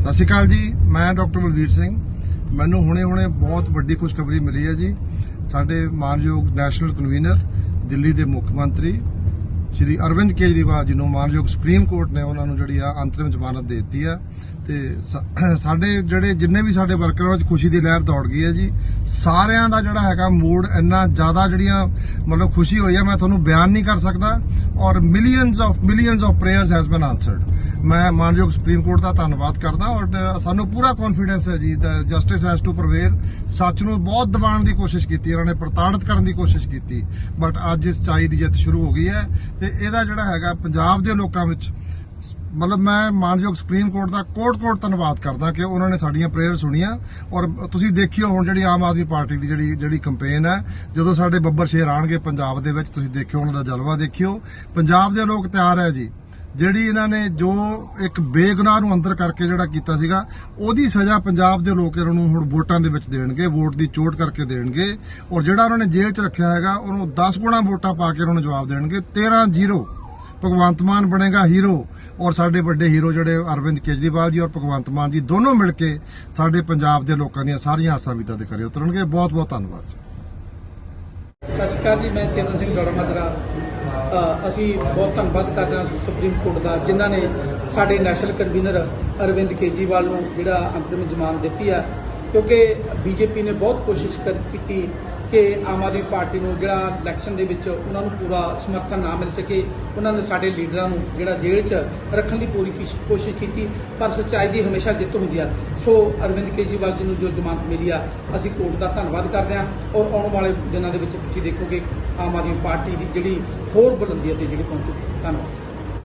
ਸਤਿ ਸ਼੍ਰੀ ਅਕਾਲ ਜੀ। ਮੈਂ ਡਾਕਟਰ ਬਲਵੀਰ ਸਿੰਘ। ਮੈਨੂੰ ਹੁਣੇ-ਹੁਣੇ ਬਹੁਤ ਵੱਡੀ ਖੁਸ਼ਖਬਰੀ ਮਿਲੀ ਹੈ ਜੀ। ਸਾਡੇ ਮਾਨਯੋਗ ਨੈਸ਼ਨਲ ਕਨਵੀਨਰ, ਦਿੱਲੀ ਦੇ ਮੁੱਖ ਮੰਤਰੀ, ਸ਼੍ਰੀ ਅਰਵਿੰਦ ਕੇਜਰੀਵਾਲ ਜੀ ਨੂੰ ਮਾਨਯੋਗ ਸੁਪਰੀਮ ਕੋਰਟ ਨੇ ਉਹਨਾਂ ਨੂੰ ਜਿਹੜੀ ਆ ਅੰਤਰਿਮ ਜ਼ਮਾਨਤ ਦੇ ਦਿੱਤੀ ਆ ਤੇ ਸਾ- ਸਾਡੇ ਜਿਹੜੇ ਜਿੰਨੇ ਵੀ ਸਾਡੇ ਵਰਕਰਾਂ 'ਚ ਖੁਸ਼ੀ ਦੀ ਲਹਿਰ ਦੌੜ ਗਈ ਹੈ ਜੀ। ਸਾਰਿਆਂ ਦਾ ਜਿਹੜਾ ਹੈਗਾ ਮੂਡ ਇੰਨਾ ਜ਼ਿਆਦਾ ਜਿਹੜੀਆਂ ਮਤਲਬ ਖੁਸ਼ੀ ਹੋਈ ਹੈ, ਮੈਂ ਤੁਹਾਨੂੰ ਬਿਆਨ ਨਹੀਂ ਕਰ ਸਕਦਾ ਔਰ millions of millions of prayers has been answered ਮੈਂ ਮਾਨਯੋਗ ਸੁਪਰੀਮ ਕੋਰਟ ਦਾ ਧੰਨਵਾਦ ਕਰਦਾ ਔਰ ਸਾਨੂੰ ਪੂਰਾ ਕੌਨਫੀਡੈਂਸ ਹੈ ਜੀ ਜਸਟਿਸ ਹੈਜ਼ ਟੂ ਪ੍ਰਵੇਲ ਸੱਚ ਨੂੰ ਬਹੁਤ ਦਬਾਉਣ ਦੀ ਕੋਸ਼ਿਸ਼ ਕੀਤੀ, ਉਹਨਾਂ ਨੇ ਪ੍ਰਤਾੜਿਤ ਕਰਨ ਦੀ ਕੋਸ਼ਿਸ਼ ਕੀਤੀ ਬਟ ਅੱਜ ਇਸ ਚਾਈ ਦੀ ਜਿੱਤ ਸ਼ੁਰੂ ਹੋ ਗਈ ਹੈ। ਤੇ ਇਹਦਾ ਜਿਹੜਾ ਹੈਗਾ ਪੰਜਾਬ ਦੇ ਲੋਕਾਂ ਵਿੱਚ ਮਤਲਬ ਮੈਂ ਮਾਨਯੋਗ ਸੁਪਰੀਮ ਕੋਰਟ ਦਾ ਕੋਟ-ਕੋਟ ਧੰਨਵਾਦ ਕਰਦਾ ਕਿ ਉਹਨਾਂ ਨੇ ਸਾਡੀਆਂ ਪ੍ਰੇਅਰ ਸੁਣੀਆਂ ਔਰ ਤੁਸੀਂ ਦੇਖਿਓ ਹੁਣ ਜਿਹੜੀ ਆਮ ਆਦਮੀ ਪਾਰਟੀ ਦੀ ਜਿਹੜੀ ਜਿਹੜੀ ਕੰਪੇਨ ਹੈ, ਜਦੋਂ ਸਾਡੇ ਬੱਬਰ ਸ਼ੇਰ ਆਣਗੇ ਪੰਜਾਬ ਦੇ ਵਿੱਚ, ਤੁਸੀਂ ਦੇਖਿਓ ਉਹਨਾਂ ਦਾ ਜਲਵਾ ਦੇਖਿਓ। ਪੰਜਾਬ ਦੇ ਲੋਕ ਤਿਆਰ ਹੈ ਜੀ। ਜਿਹੜੀ ਇਹਨਾਂ ਨੇ ਜੋ ਇੱਕ ਬੇਗੁਨਾਹ ਨੂੰ ਅੰਦਰ ਕਰਕੇ ਜਿਹੜਾ ਕੀਤਾ ਸੀਗਾ, ਉਹਦੀ ਸਜ਼ਾ ਪੰਜਾਬ ਦੇ ਲੋਕ ਇਹਨਾਂ ਨੂੰ ਹੁਣ ਵੋਟਾਂ ਦੇ ਵਿੱਚ ਦੇਣਗੇ, ਵੋਟ ਦੀ ਚੋਟ ਕਰਕੇ ਦੇਣਗੇ ਔਰ ਜਿਹੜਾ ਉਹਨਾਂ ਨੇ ਜੇਲ੍ਹ 'ਚ ਰੱਖਿਆ ਹੈਗਾ, ਉਹਨੂੰ 10 ਗੁਣਾ ਵੋਟਾਂ ਪਾ ਕੇ ਉਹਨਾਂ ਨੂੰ ਜਵਾਬ ਦੇਣਗੇ 13-0 ਭਗਵੰਤ ਮਾਨ ਬਣੇਗਾ ਹੀਰੋ ਔਰ ਸਾਡੇ ਵੱਡੇ ਹੀਰੋ ਜਿਹੜੇ ਅਰਵਿੰਦ ਕੇਜਰੀਵਾਲ ਜੀ ਔਰ ਭਗਵੰਤ ਮਾਨ ਜੀ ਦੋਨੋਂ ਮਿਲ ਕੇ ਸਾਡੇ ਪੰਜਾਬ ਦੇ ਲੋਕਾਂ ਦੀਆਂ ਸਾਰੀਆਂ ਆਸਾਂ ਵੀ ਦੇ ਕਰੇ ਉਤਰਨਗੇ। ਬਹੁਤ ਬਹੁਤ ਧੰਨਵਾਦ ਸਤਿ ਸ਼੍ਰੀ ਅਕਾਲ ਜੀ, ਮੈਂ ਚੇਤਨ ਸਿੰਘ ਜੋੜਾ ਮਾਜਰਾ। ਅਸੀਂ ਬਹੁਤ ਧੰਨਵਾਦ ਕਰਦੇ ਹਾਂ ਸੁਪਰੀਮ ਕੋਰਟ ਦਾ, ਜਿਨ੍ਹਾਂ ਨੇ ਸਾਡੇ ਨੈਸ਼ਨਲ ਕਨਵੀਨਰ ਅਰਵਿੰਦ ਕੇਜਰੀਵਾਲ ਨੂੰ ਜਿਹੜਾ ਅੰਤਰਿਮ ਜ਼ਮਾਨਤ ਦਿੱਤੀ ਆ। ਕਿਉਂਕਿ ਬੀਜੇਪੀ ਨੇ ਬਹੁਤ ਕੋਸ਼ਿਸ਼ ਕੀਤੀ ਕਿ ਆਮ ਆਦਮੀ ਪਾਰਟੀ ਨੂੰ ਜਿਹੜਾ ਇਲੈਕਸ਼ਨ ਦੇ ਵਿੱਚ ਉਹਨਾਂ ਨੂੰ ਪੂਰਾ ਸਮਰਥਨ ਨਾ ਮਿਲ ਸਕੇ, ਉਹਨਾਂ ਨੇ ਸਾਡੇ ਲੀਡਰਾਂ ਨੂੰ ਜਿਹੜਾ ਜੇਲ੍ਹ 'ਚ ਰੱਖਣ ਦੀ ਪੂਰੀ ਕੀਸ਼- ਕੋਸ਼ਿਸ਼ ਕੀਤੀ, ਪਰ ਸੱਚਾਈ ਦੀ ਹਮੇਸ਼ਾ ਜਿੱਤ ਹੁੰਦੀ ਆ। ਸੋ ਅਰਵਿੰਦ ਕੇਜਰੀਵਾਲ ਜੀ ਨੂੰ ਜੋ ਜ਼ਮਾਨਤ ਮਿਲੀ ਆ, ਅਸੀਂ ਕੋਰਟ ਦਾ ਧੰਨਵਾਦ ਕਰਦੇ ਹਾਂ ਔਰ ਆਉਣ ਵਾਲੇ ਦਿਨਾਂ ਦੇ ਵਿੱਚ ਤੁਸੀਂ ਦੇਖੋਗੇ ਆਮ ਆਦਮੀ ਪਾਰਟੀ ਦੀ ਜਿਹੜੀ ਹੋਰ ਬੁਲੰਦੀਆਂ ਤੇ ਜਿਹੜੀ ਪਹੁੰਚੂਗੀ। ਧੰਨਵਾਦ।